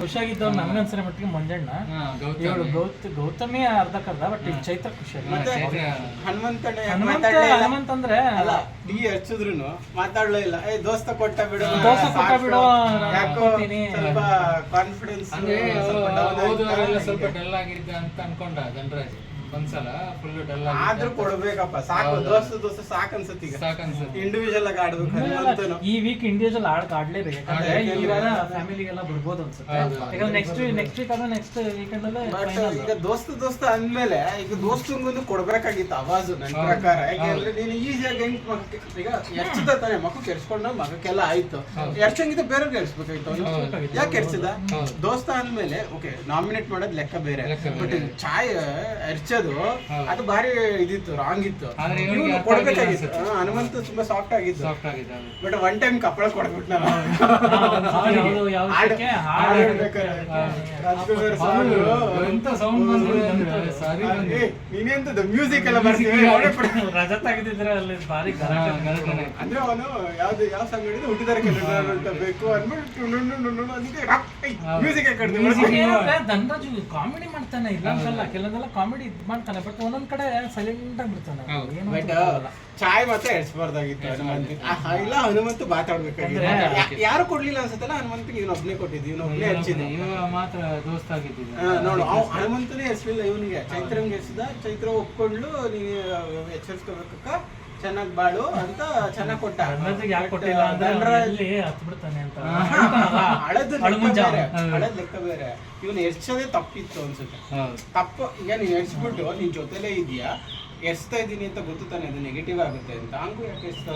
ಖುಷಿಯಾಗಿದ್ದವ್ ನನ್ಗನ್ಸಿರೋ ಮಟ್ಟಿಗೆ ಮಂಜಣ್ಣ. ಇವಳು ಗೌತ ಗೌತಮಿ ಅರ್ಧಕ್ಕರ್ಧ ಬಟ್ ಈಗ ಚೈತ್ರ ಖುಷಿಯಾಗಿ ಹನುಮಂತಣ್ಣ ಯಾಕ್ ಹನುಮಂತ ಮಾತಾಡ್ಲೇ ಇಲ್ಲ? ಹನುಮಂತ ಅಂದ್ರೆ ಅಲ್ಲ ಡಿ ಹಚ್ಚಿದ್ರು ಮಾತಾಡ್ಲೇ ಇಲ್ಲ. ಏ ದೋಸ್ತ ಕೊಟ್ಟ ಬಿಡು ದೋಸ್ತ ಕೊಟ್ಟ ಬಿಡು, ಯಾಕೋ. ಸ್ವಲ್ಪ ಕಾನ್ಫಿಡೆನ್ಸ್ ಅಂದ್ರೆ ಸ್ವಲ್ಪ ಡಲ್ ಆಗಿದ್ದ ಅಂತ ಅನ್ಕೊಂಡ ಧನರಾಜ್. ಒಂದ್ಸಲ ಫುಲ್ ಡಲ್ ಆದ್ರೂ ಕೊಡ್ಬೇಕಪ್ಪ ಸಾಕು. ದೋಸ್ತ ದೋಸ್ತ ಸಾಕ್ ಅನ್ಸತ್ ಈಗ ಸಾಕು ಅನ್ಸುತ್ತೆ. ಇಂಡಿವಿಜುವಲ್ ಆಗಿ ಆಡ್ಬೇಕು ಈ ವೀಕ್ ಇಂಡಿವಿಜುವಲ್ ಆಡ್ ಆಡ್ಲೇಬೇಕು ಯಾಕಂದ್ರೆ. ಈ ವಾರ ಫ್ಯಾಮಿಲಿಗೆಲ್ಲ ಬರ್ಬೋದು ಅನ್ಸುತ್ತೆ. ಯಾಕಂದ್ರೆ ನೆಕ್ಸ್ಟ್ ನೆಕ್ಸ್ಟ್ ವೀಕ್ ಅಂದ್ರೆ ನೆಕ್ಸ್ಟ್ ವೀಕೆಂಡ್ ಅಲ್ಲೇ ಬಟ್ ಈಗ ದೋಸ್ತ ದೋಸ್ತ ಅಂದ್ಮೇಲೆ ಈಗ ದೋಸ್ತಂಗೊಂದು ಕೊಡ್ಬೇಕಾಗಿತ್ತು ಅವಾಜು ನನ್ನ ಪ್ರಕಾರ ಯಾಕೆಂದ್ರೆ. ನೀನು ಈಸಿಯಾಗಿ ಹೆಂಗ್ ಈಗ ಎರ್ಚಿದ ತಾನೆ ಮಕ್ಕ ಕೆರ್ಸ್ಕೊಂಡ ಮಗಕ್ಕೆಲ್ಲ ಆಯ್ತು. ಎರ್ಚಂಗಿದ್ರೆ ಬೇರೆ. ಕೆರ್ಸ್ಬೇಕಾಗಿತ್ತು. ಯಾಕೆ ಎರ್ಚಿದ. ದೋಸ್ತ ಅಂದ್ಮೇಲೆ ಓಕೆ ನಾಮಿನೇಟ್ ಮಾಡೋದ್ ಲೆಕ್ಕ ಬೇರೆ ಬಟ್ ಚಾಯ್ ಎರ್ಚೋದು ಹೌದು. ಅದು ಭಾರಿ ಇದಿತ್ತು ರಾಂಗ್ ಇತ್ತು. ಇವ್ನು ಕೊಡ್ಬೇಕಾಗಿತ್ತು. ಹಾ, ಹನುಮಂತ ತುಂಬಾ ಸಾಫ್ಟ್ ಆಗಿತ್ತು ಸಾಫ್ಟ್ ಆಗಿದೆ ಅದು. ಬಟ್ ಒನ್ ಟೈಮ್ ಕಪ್ಪಳ ಕೊಡ್ಬಿಟ್ಟು ನಾನು ಹಾ, ಒಂದ್ಸತಿ ಯಾವ್ದು ಯಾವ್ದಕ್ಕೆ ಹಾಡು ಹಾಡ್ಬೇಕಾದ್ರೆ. ರಾಜ್ಕುಮಾರ್ song. ಎಂತ ಸೌಂಡ್ ಬಂದಿದೆ ಸಾರಿ. ನೀನೆಂತದ್ದು ಮ್ಯೂಸಿಕ್ ಎಲ್ಲ ಬರ್ತೀವಿ ರಜತ್ ಆಗಿದ್ರೆ ಅಲ್ಲಿ ಭಾರಿ ಅಂದ್ರೆ ಅವನು ಯಾವ್ದು ಯಾವ ಸಾಂಗ್ ಹೇಳಿದ್ರೆ ಹುಟ್ಟಿದಾರೆ ಕೆಲಸ ಬೇಕು ಅಂದ್ಬಿಟ್ಟು ಮ್ಯೂಸಿಕ್ ಧನರಾಜ್ ಕಾಮಿಡಿ ಮಾಡ್ತಾನೆ ಇಲ್ಲ ಅಂತಲ್ಲ ಕೆಲವೊಂದೆಲ್ಲ ಕಾಮಿಡಿ ಇದ್ ಮಾಡ್ತಾನೆ ಬಟ್ ಒಂದೊಂದ್ ಕಡೆ ಸೈಲೆಂಟ್ ಆಗಿ ಬಿಡ್ತಾನೆ. ಚಾಯ್ ಮಾತ್ರ ಎಡ್ಸ್ಬಾರ್ದಾಗಿತ್ತು ಹನುಮಂತ ಇಲ್ಲ ಹನುಮಂತ ಮಾತಾಡ್ಬೇಕಾಗಿತ್ತು. ಯಾರು ಕೊಡ್ಲಿಲ್ಲ ಅನ್ಸುತ್ತಲ್ಲ ಹನುಮಂತಿಗೆ ಇವನು ಒಬ್ನೇ ಕೊಟ್ಟಿದ್ದು ಇವನು ಒಬ್ನೇ ಹಚ್ಚಿದ್ದು. ಇವ ಮಾತ್ರ ದೋಸ್ತ ಆಗಿದ್ದೀನಿ ನೋಡು ಅವ್ ಹನುಮಂತನೇ ಹೆಸರಿಲ್ಲ ಇವನಿಗೆ. ಚೈತ್ರಂಗೆ ಹೆಸದ ಚೈತ್ರ ಒಪ್ಕೊಂಡ್ಲು ನೀವು ಎಚ್ಚರಿಸ್ಕೋಬೇಕಕ್ಕ. ಚೆನ್ನಾಗ್ ಬಾಳು ಅಂತ ಚೆನ್ನಾಗ್ ಕೊಟ್ಟ. ಹನುಮಂತಿಗೆ ಯಾಕೆ ಕೊಟ್ಟಿಲ್ಲ ಅಂದ್ರೆ ಅವ್ನು ಧನರಾಜ್- ಹತ್ ಬಿಡ್ತಾನೆ ಅಂತ. ಹಳದ್. ಹಳದ್ ಲೆಕ್ಕ ಬೇರೆ ಇವನು ಎರ್ಚೋದೇ ತಪ್ಪಿತ್ತು ಅನ್ಸುತ್ತೆ. ತಪ್ಪು ಈಗ ನೀನ್ ಎರ್ಸ್ಬಿಟ್ಟು ನಿನ್ ಜೊತೆಲೇ ಇದೆಯಾ ಎರ್ಸ್ತಾ ಇದೀನಿ ಅಂತ ಗೊತ್ತು ತಾನೆ ಅದು ನೆಗೆಟಿವ್ ಆಗುತ್ತೆ ಅಂತ. ಹಂಗೂ ಯಾಕೆ ಎರ್ಸ್ತಾ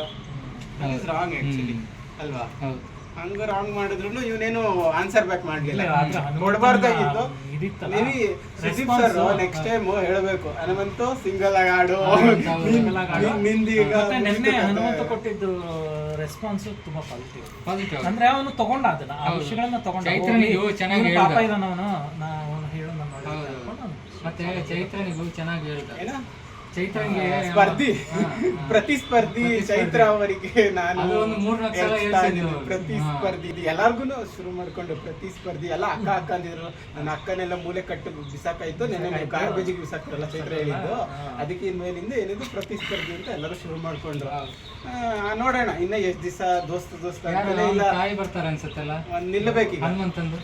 ರಾಂಗ್ ಆಕ್ಚುಲಿ ಅಲ್ವಾ? ಹೌದು. ಹಂಗ ರಾಂಗ್ ಮಾಡಿದ್ರು ಇವನೇನು ಆನ್ಸರ್ ಬ್ಯಾಕ್ ಮಾಡ್ಲಿಲ್ಲ. ಕೊಡಬಾರ್ದಾಗಿತ್ತು maybe Sudeep sir next time ಹೇಳಬೇಕು. ಹನುಮಂತು ಸಿಂಗಲ್ ಆಗಿ ಆಡು. ನಿಂದೀಗ ನಿನ್ನೆ ಹನುಮಂತ ಕೊಟ್ಟಿದ್ದು ರೆಸ್ಪಾನ್ಸ್ ತುಂಬಾ ಪಾಸಿಟಿವ್ ಪಾಸಿಟಿವ್ ಅಂದ್ರೆ ಅವನು ತಗೊಂಡ ಅದನ್ನ ಆ. ವಿಷಯಗಳನ್ನ ತಗೊಂಡ. ಚೈತ್ರನಿಗೂ ಚೆನ್ನಾಗಿ ಪಾಪ. ಇದ್ದಾನ ಅವನು ನಾ ಅವನು ಹೇಳೋಣ ಮತ್ತೆ ಚೈತ್ರನಿಗೂ ಚೆನ್ನಾಗಿ ಹೇಳ್ದ. ಏನ? ಚೈತ್ರನಿಗೆ ಸ್ಪರ್ಧಿ. ಪ್ರತಿಸ್ಪರ್ಧಿ. ಚೈತ್ರ ಅವರಿಗೆ ನಾನು ಪ್ರತಿಸ್ಪರ್ಧಿ ಎಲ್ಲಾರ್ಗು ಶುರು ಮಾಡ್ಕೊಂಡು ಪ್ರತಿಸ್ಪರ್ಧಿ ಎಲ್ಲ ಅಕ್ಕ ಅಕ್ಕ ಅಂದಿದ್ರು. ನನ್ನ ಅಕ್ಕನೆಲ್ಲ ಮೂಲೆ ಕಟ್ಟು ಬಿಸಾಕಾಯ್ತು ನೆನೆ ಬಜಿಗೆ ಬಿಸಾಕ್ರಲ್ಲ ಚೈತ್ರ ಹೇಳಿದ್ದು. ಅದಕ್ಕೆ ಇನ್ಮೇಲಿಂದ ಏನಿದು ಪ್ರತಿಸ್ಪರ್ಧಿ ಅಂತ ಎಲ್ಲರೂ ಶುರು ಮಾಡ್ಕೊಂಡ್ರು. ಆ, ನೋಡೋಣ. ಇನ್ನ ಎಷ್ಟ್ ದಿವಸ ದೋಸ್ತ ದೋಸ್ತ ತಾಯಿ ಬರ್ತಾರೆ ಅನ್ಸುತ್ತಲ್ಲ? ಒಂದ್ ನಿಲ್ಲಬೇಕೀಗ. ಹನುಮಂತಂದು?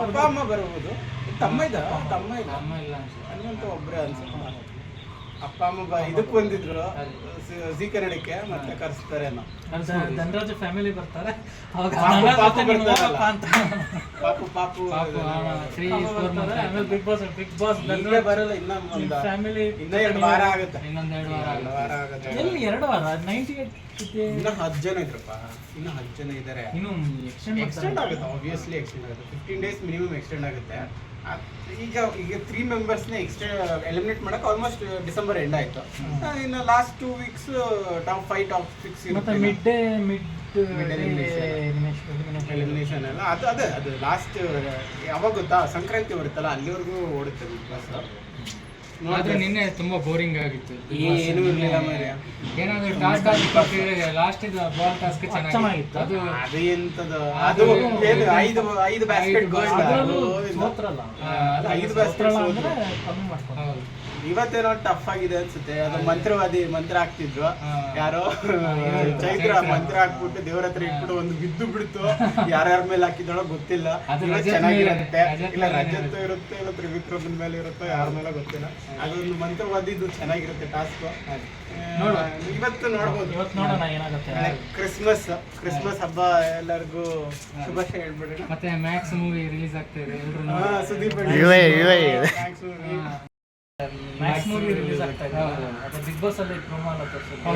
ಅಪ್ಪ ಅಮ್ಮ ಬರಬಹುದು ತಮ್ಮ ಇದ್ದ ತಮ್ಮ ಇಲ್ಲ. ಅಮ್ಮ ಇಲ್ಲ. ಅನ್ಸುತ್ತೆ ಹನುಮಂತ ಒಬ್ರೇ ಅನ್ಸುತ್ತೆ. ಅಪ್ಪ ಅಮ್ಮ ಇದಕ್ಕೆ ಇದಕ್ ಬಂದಿದ್ರು. ಜಿ ಕನ್ನಡಕ್ಕೆ ಮತ್ತೆ ಕರೆಸ್ತಾರೆ ಅನ್ನೋ. ಧನ- ಧನರಾಜ್ ಫ್ಯಾಮಿಲಿ ಬರ್ತಾರೆ. ಅವಾಗ ಪಾಪು- ಪಾಪು ಫೋರ್ ಬರ್ತಾರೆ. ಆಮೇಲೆ ಬಿಗ್ ಬಾಸ್ ಬಿಗ್ ಬಾಸ್ ಇಲ್ಲೇ ಬರಲ್ಲ ಇನ್ನ ಫ್ಯಾಮಿಲಿ ಇನ್ನ ಎರಡು ವಾರ ಆಗುತ್ತೆ. ಇನ್ನೊಂದು ಎರಡು ವಾರ ಎರಡು ವಾರ ಆಗುತ್ತೆ. ಎಲ್ಲಿ ಎರಡು ವಾರ? ನೈಂಟಿ ಇನ್ನ ಹತ್ತು ಜನ ಇದ್ರಪ್ಪ. ಇನ್ನ ಹತ್ತು ಜನ ಇದ್ದಾರೆ. ಇನ್ನು ಎಕ್ಸ್ಟೆಂಡ್ ಎಕ್ಸ್ಟೆಂಡ್ ಆಗುತ್ತೆ ಆಬ್ವಿಯಸ್ಲಿ ಎಕ್ಸ್ಟೆಂಡ್ ಆಗುತ್ತೆ. ಫಿಫ್ಟೀನ್ ಡೇಸ್ ಮಿನಿಮಮ್ ಎಕ್ಸ್ಟೆಂಡ್ ಆಗುತ್ತೆ. ಈಗ ಈಗ ತ್ರೀ ಮೆಂಬರ್ಸ್ನ ಎಕ್ಸ್ಟೆಂಡ್ ಎಲಿಮಿನೇಟ್ ಮಾಡಕ್ ಆಲ್ಮೋಸ್ಟ್ ಡಿಸೆಂಬರ್ ಎಂಡ್ ಆಯ್ತು. ಇನ್ನು last two weeks top five top six ಮತ್ತೆ ಮಿಡ್ ಡೇ ಮಿಡ್. ಎಲಿಮಿನೇಷನ್ ಎಲ್ಲ. ಅದು ಅದೇ ಅದು ಲಾಸ್ಟ್ ಯಾವಾಗ ಗೊತ್ತಾ? ಸಂಕ್ರಾಂತಿ ಬರುತ್ತಲ್ಲ ಅಲ್ಲಿವರೆಗೂ ಓಡುತ್ತೆ ಬಿಗ್ ಬಾಸ್. ಆದ್ರೆ ನಿನ್ನೆ ತುಂಬಾ ಬೋರಿಂಗ್ ಆಗಿತ್ತು. ಏನೂ ಇರ್ಲಿಲ್ಲ ಮಾರ್ರೆ. ಏನಾದ್ರು ಟಾಸ್ಕ್ ಕೊಟ್ಟಿದ್ರೆ ಲಾಸ್ಟ್ ಇದು ಬಾಲ್ ಟಾಸ್ಕ್ ಚೆನ್ನಾಗಿತ್ತು. ಅದು ಅದು ಎಂತದು? ಅದು ಅದು ಏನು ಐದು ಐದು ಬ್ಯಾಸ್ಕೆಟ್ ಗೋಲ್ ಅದು- ಸೋತ್ರಲ್ಲ. ಆ, ಅದು ಐದು ಸೋತ್ರಲ್ಲ basket ಅಂದ್ರೆ ಕಮ್ಮಿ ಮಾಡ್ಕೊಂಡು ಹೌದು. ಇವತ್ತೇನೋ ಟಫ್ ಆಗಿದೆ ಅನ್ಸುತ್ತೆ. ಅದು ಮಂತ್ರವಾದಿ ಮಂತ್ರ ಹಾಕ್ತಿದ್ರು. ಯಾರೋ ಚೈತ್ರ ಮಂತ್ರ ಹಾಕ್ಬಿಟ್ಟು ದೇವ್ರ ಹತ್ರ ಇಟ್ಬಿಟ್ಟು ಒಂದು ಬಿದ್ದು ಬಿಡ್ತು. ಯಾರ್ಯಾರ ಮೇಲೆ ಹಾಕಿದಳೋ ಗೊತ್ತಿಲ್ಲ. ಅದು ಚೆನ್ನಾಗಿರುತ್ತೆ. ಇಲ್ಲ ರಜತ್ ಇರುತ್ತೆ. ಇಲ್ಲ ತ್ರಿವಿಕ್ರಮನ್ ಮೇಲೆ ಇರುತ್ತೋ ಯಾರ ಮೇಲೆ ಗೊತ್ತಿಲ್ಲ. ಅದೊಂದು ಮಂತ್ರವಾದಿದ್ದು ಚೆನ್ನಾಗಿರುತ್ತೆ ಟಾಸ್ಕ್. ಇವತ್ತು ನೋಡ್ಬೋದು. ಇವತ್ತು ನೋಡೋಣ ಏನಾಗುತ್ತೆ. ಕ್ರಿಸ್ಮಸ್ ಕ್ರಿಸ್ಮಸ್ ಹಬ್ಬ ಎಲ್ಲರಿಗೂ ಶುಭಾಶಯ ಹೇಳ್ಬಿಡೋಣ. ಮತ್ತೆ ಮ್ಯಾಕ್ಸ್ ಮೂವಿ ರಿಲೀಸ್ ಆಗ್ತಾ ಇದೆ. ಸುದೀಪ್ ಮ್ಯಾಕ್ಸ್ ಮೂವಿ ರಿಲೀಸ್ ಆಗ್ತಾ ಇದೆ. ಹೌದು. ಅದು ಬಿಗ್ ಬಾಸ್ ಅಲ್ಲಿ ಪ್ರೊಮೋ ಎಲ್ಲ ತೋರ್ಸಿದ್ರು.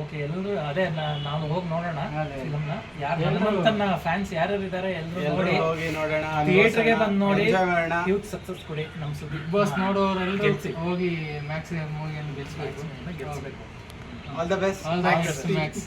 ಓಕೆ ಎಲ್ಲರೂ ಅದೇ ನಾ- ನಾನು ಹೋಗಿ ನೋಡೋಣ. ಫಿಲ್ಮ್ನ. ಯಾರು ಎಲ್ರು- ಹನುಮಂತನ ಫ್ಯಾನ್ಸ್ ಯಾರ್ಯಾರು ಇದ್ದಾರೆ ಎಲ್ಲರೂ ನೋಡಿ ಹೋಗಿ ನೋಡೋಣ ಥಿಯೇಟರ್ಗೆ ಬಂದು ನೋಡಿ ಯೂತ್ ಸಕ್ಸಸ್ ಕೊಡಿ ನಮ್ಮ ಸುದ್ದಿ. ಬಿಗ್ ಬಾಸ್ ನೋಡೋರೆಲ್ಲರೂ. ಹೋಗಿ ಮ್ಯಾಕ್ಸ್ ಮೂವಿಯನ್ನು ಗೆಲ್ಸ್ಬೇಕು. ಗೆಲ್ಸ್ಬೇಕು. All the best next.